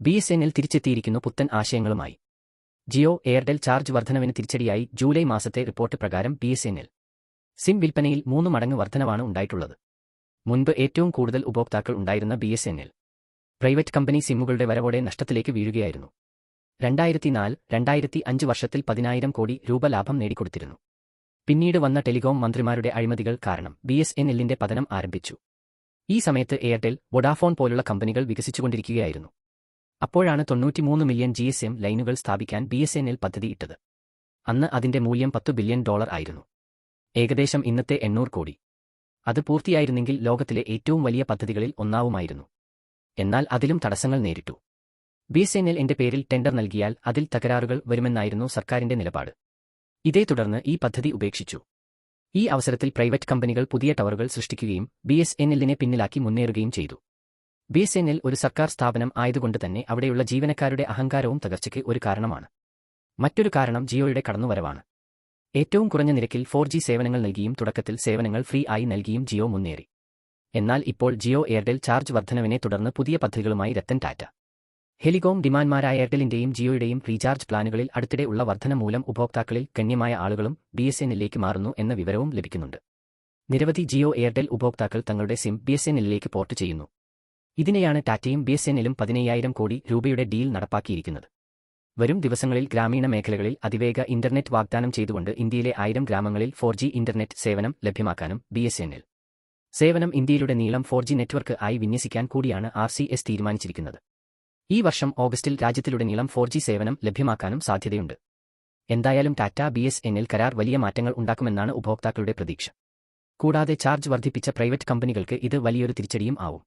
B S N L തിരിച്ചെത്തിയിരിക്കുന്നു പുത്തൻ ആശയങ്ങളുമായി. ജിയോ എയർടെൽ ചാർജ് വർധനവിന് തിരിച്ചടിയായി ജൂലൈ മാസത്തെ റിപ്പോർട്ട് പ്രകാരം B S N L. Sim വിൽപ്പനയിൽ മൂന്ന് മടങ്ങ് വർധനവാണ് ഉണ്ടായിട്ടുള്ളത്. മുൻപ് ഏറ്റവും കൂടുതൽ ഉപഭോക്താക്കൾ ഉണ്ടായിരുന്ന B S N L. Private company സിമ്മുകളുടെ വരവോടെ നഷ്ടത്തിലേക്ക് വീഴുകയായിരുന്നു. രണ്ടായിരത്തി നാല് രണ്ടായിരത്തി അഞ്ച് വർഷത്തിൽ പതിനായിരം കോടി രൂപ ലാഭം നേടിക്കൊടുത്തിരുന്നു. പിന്നീട് വന്ന ടെലികോം മന്ത്രിമാരുടെ അഴിമതികൾ കാരണം ബി എസ് എൻ എല്ലിന്റെ പതനം ആരംഭിച്ചു. ഈ സമയത്ത് എയർടെൽ വൊഡാഫോൺ പോലുള്ള കമ്പനികൾ വികസിച്ചുകൊണ്ടിരിക്കുകയായിരുന്നു. അപ്പോഴാണ് തൊണ്ണൂറ്റിമൂന്ന് മില്യൺ ജി എസ് എം ലൈനുകൾ സ്ഥാപിക്കാൻ ബി എസ് എൻ എൽ പദ്ധതിയിട്ടത്. അന്ന് അതിന്റെ മൂല്യം പത്തു ബില്യൺ ഡോളർ ആയിരുന്നു. ഏകദേശം ഇന്നത്തെ എണ്ണൂറ് കോടി. അത് പൂർത്തിയായിരുന്നെങ്കിൽ ലോകത്തിലെ ഏറ്റവും വലിയ പദ്ധതികളിൽ ഒന്നാവുമായിരുന്നു. എന്നാൽ അതിലും തടസ്സങ്ങൾ നേരിട്ടു. ബി എസ് എൻ എൽ എന്റെ പേരിൽ ടെൻഡർ നൽകിയാൽ അതിൽ തകരാറുകൾ വരുമെന്നായിരുന്നു സർക്കാരിന്റെ നിലപാട്. ഇതേ തുടർന്ന് ഈ പദ്ധതി ഉപേക്ഷിച്ചു. ഈ അവസരത്തിൽ പ്രൈവറ്റ് കമ്പനികൾ പുതിയ ടവറുകൾ സൃഷ്ടിക്കുകയും ബി എസ് എൻ എല്ലിനെ പിന്നിലാക്കി മുന്നേറുകയും ചെയ്തു. ബി എസ് എൻ എൽ ഒരു സർക്കാർ സ്ഥാപനം ആയതുകൊണ്ട് തന്നെ അവിടെയുള്ള ജീവനക്കാരുടെ അഹങ്കാരവും തകർച്ചയ്ക്ക് ഒരു കാരണമാണ്. മറ്റൊരു കാരണം ജിയോയുടെ കടന്നുവരവാണ്. ഏറ്റവും കുറഞ്ഞ നിരക്കിൽ ഫോർ ജി സേവനങ്ങൾ നൽകിയും തുടക്കത്തിൽ സേവനങ്ങൾ ഫ്രീ ആയി നൽകിയും ജിയോ മുന്നേറി. എന്നാൽ ഇപ്പോൾ ജിയോ എയർടെൽ ചാർജ് വർധനവിനെ തുടർന്ന് പുതിയ പദ്ധതികളുമായി രത്തൻ ടാറ്റ. ഹെലികോം ഡിമാൻഡ്മാരായ എയർടെലിന്റെയും ജിയോയുടെയും റീചാർജ് പ്ലാനുകളിൽ അടുത്തിടെ ഉള്ള വർധന മൂലം ഉപഭോക്താക്കളിൽ ഗണ്യമായ ആളുകളും ബി എസ് എന്നിലേക്ക് മാറുന്നു എന്ന വിവരവും ലഭിക്കുന്നുണ്ട്. നിരവധി ജിയോ എയർടെൽ ഉപഭോക്താക്കൾ തങ്ങളുടെ സിം ബി എസ് എന്നിലേക്ക് പോർട്ട് ചെയ്യുന്നു. ഇതിനെയാണ് ടാറ്റയും ബി എസ് എന്നിലും പതിനയ്യായിരം കോടി രൂപയുടെ ഡീൽ നടപ്പാക്കിയിരിക്കുന്നത്. വരും ദിവസങ്ങളിൽ ഗ്രാമീണ മേഖലകളിൽ അതിവേഗ ഇന്റർനെറ്റ് വാഗ്ദാനം ചെയ്തുകൊണ്ട് ഇന്ത്യയിലെ ആയിരം ഗ്രാമങ്ങളിൽ ഫോർ ജി ഇന്റർനെറ്റ് സേവനം ലഭ്യമാക്കാനും ബി എസ് എന്നിൽ സേവനം ഇന്ത്യയിലുടെ നീളം ഫോർ ജി നെറ്റ്വർക്ക് ആയി വിന്യസിക്കാൻ കൂടിയാണ് ആർ സി എസ് തീരുമാനിച്ചിരിക്കുന്നത്. ഈ വർഷം ഓഗസ്റ്റിൽ രാജ്യത്തിലുടനീളം ഫോർ ജി സേവനം ലഭ്യമാക്കാനും സാധ്യതയുണ്ട്. എന്തായാലും ടാറ്റ ബി എസ് എന്നിൽ കരാർ വലിയ മാറ്റങ്ങൾ ഉണ്ടാക്കുമെന്നാണ് ഉപഭോക്താക്കളുടെ പ്രതീക്ഷ. കൂടാതെ ചാർജ് വർദ്ധിപ്പിച്ച പ്രൈവറ്റ് കമ്പനികൾക്ക് ഇത് വലിയൊരു തിരിച്ചടിയും ആവും.